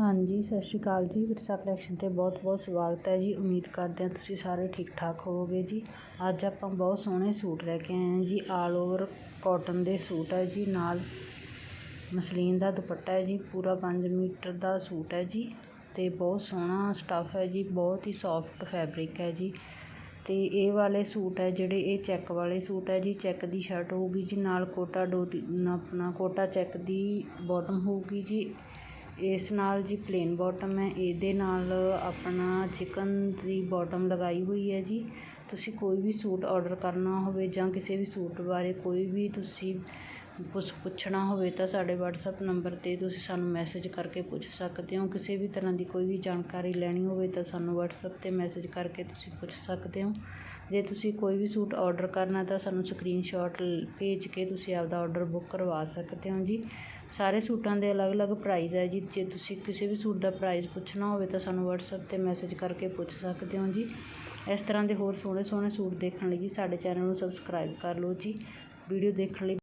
ਹਾਂਜੀ, ਸਤਿ ਸ਼੍ਰੀ ਅਕਾਲ ਜੀ। ਵਿਰਸਾ ਕਲੈਕਸ਼ਨ ਤੇ ਬਹੁਤ ਬਹੁਤ ਸਵਾਗਤ ਹੈ ਜੀ। ਉਮੀਦ ਕਰਦੇ ਹਾਂ ਤੁਸੀਂ ਸਾਰੇ ਠੀਕ ਠਾਕ ਹੋਵੋਗੇ ਜੀ। ਅੱਜ ਆਪਾਂ ਬਹੁਤ ਸੋਹਣੇ ਸੂਟ ਲੈ ਕੇ ਆਏ ਹਾਂ ਜੀ। ਆਲ ਓਵਰ ਕਾਟਨ ਦੇ ਸੂਟ ਹੈ ਜੀ। ਨਾਲ ਮਸਲੀਨ ਦਾ ਦੁਪੱਟਾ ਹੈ ਜੀ। ਪੂਰਾ 5 ਮੀਟਰ ਦਾ ਸੂਟ ਹੈ ਜੀ। ਤੇ ਬਹੁਤ ਸੋਹਣਾ ਸਟੱਫ ਹੈ ਜੀ। ਬਹੁਤ ਹੀ ਸੌਫਟ ਫੈਬਰਿਕ ਹੈ ਜੀ। ਤੇ ਇਹ ਵਾਲੇ ਸੂਟ ਹੈ ਜਿਹੜੇ, ਇਹ ਚੈੱਕ ਵਾਲੇ ਸੂਟ ਹੈ ਜੀ। ਚੈੱਕ ਦੀ ਸ਼ਰਟ ਹੋਊਗੀ ਜੀ। ਨਾਲ ਕੋਟਾ ਡੋ ਆਪਣਾ ਕੋਟਾ ਚੈੱਕ ਦੀ ਬਾਟਮ ਹੋਊਗੀ ਜੀ। ਇਸ ਨਾਲ ਜੀ ਪਲੇਨ ਬੋਟਮ ਹੈ। ਇਹਦੇ ਨਾਲ ਆਪਣਾ ਚਿਕਨ ਦੀ ਬੋਟਮ ਲਗਾਈ ਹੋਈ ਹੈ ਜੀ। ਤੁਸੀਂ ਕੋਈ ਵੀ ਸੂਟ ਔਡਰ ਕਰਨਾ ਹੋਵੇ ਜਾਂ ਕਿਸੇ ਵੀ ਸੂਟ ਬਾਰੇ ਕੋਈ ਵੀ ਤੁਸੀਂ ਕੁਛ ਪੁੱਛਣਾ ਹੋਵੇ ਤਾਂ ਸਾਡੇ ਵਟਸਐਪ ਨੰਬਰ 'ਤੇ ਤੁਸੀਂ ਸਾਨੂੰ ਮੈਸੇਜ ਕਰਕੇ ਪੁੱਛ ਸਕਦੇ ਹੋ। ਕਿਸੇ ਵੀ ਤਰ੍ਹਾਂ ਦੀ ਕੋਈ ਵੀ ਜਾਣਕਾਰੀ ਲੈਣੀ ਹੋਵੇ ਤਾਂ ਸਾਨੂੰ ਵਟਸਐਪ 'ਤੇ ਮੈਸੇਜ ਕਰਕੇ ਤੁਸੀਂ ਪੁੱਛ ਸਕਦੇ ਹੋ। ਜੇ ਤੁਸੀਂ ਕੋਈ ਵੀ ਸੂਟ ਔਡਰ ਕਰਨਾ ਤਾਂ ਸਾਨੂੰ ਸਕਰੀਨਸ਼ਾਟ ਭੇਜ ਕੇ ਤੁਸੀਂ ਆਪਦਾ ਔਡਰ ਬੁੱਕ ਕਰਵਾ ਸਕਦੇ ਹੋ ਜੀ। ਸਾਰੇ ਸੂਟਾਂ ਦੇ ਅਲੱਗ-ਅਲੱਗ ਪ੍ਰਾਈਜ਼ ਹੈ ਜੀ। ਜੇ ਤੁਸੀਂ ਕਿਸੇ ਵੀ ਸੂਟ ਦਾ ਪ੍ਰਾਈਜ਼ ਪੁੱਛਣਾ ਹੋਵੇ ਤਾਂ ਸਾਨੂੰ ਵਟਸਐਪ 'ਤੇ ਮੈਸੇਜ ਕਰਕੇ ਪੁੱਛ ਸਕਦੇ ਹੋ ਜੀ। ਇਸ ਤਰ੍ਹਾਂ ਦੇ ਹੋਰ ਸੋਹਣੇ ਸੋਹਣੇ ਸੂਟ ਦੇਖਣ ਲਈ ਜੀ ਸਾਡੇ ਚੈਨਲ ਨੂੰ ਸਬਸਕ੍ਰਾਈਬ ਕਰ ਲਓ ਜੀ। ਵੀਡੀਓ ਦੇਖਣ ਲਈ